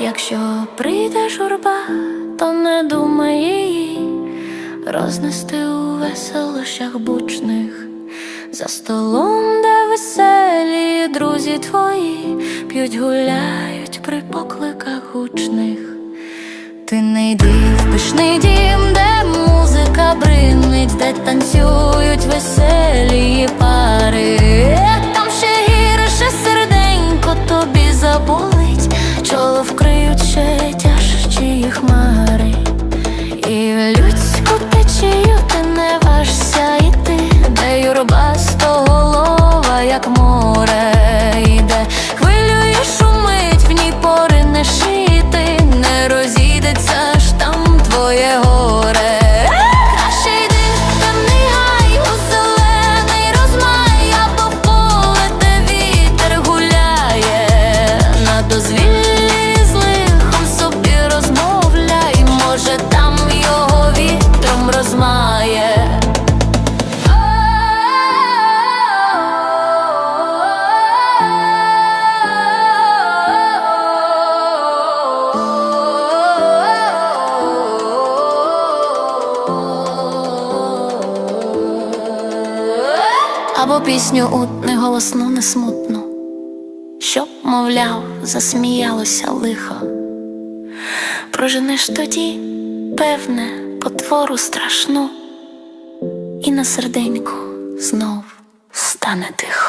Якщо прийде журба, то не думай її рознести у веселощах бучних, за столом, де веселі друзі твої п'ють, гуляють при покликах гучних. Ти не йди в пишний дім, де музика бринить, де танцюють веселі пари. llorar. Або пісню у неголосну, не смутну, щоб, мовляв, засміялося лихо. Проженеш тоді, певне, потвору страшну, і на серденьку знов стане тихо.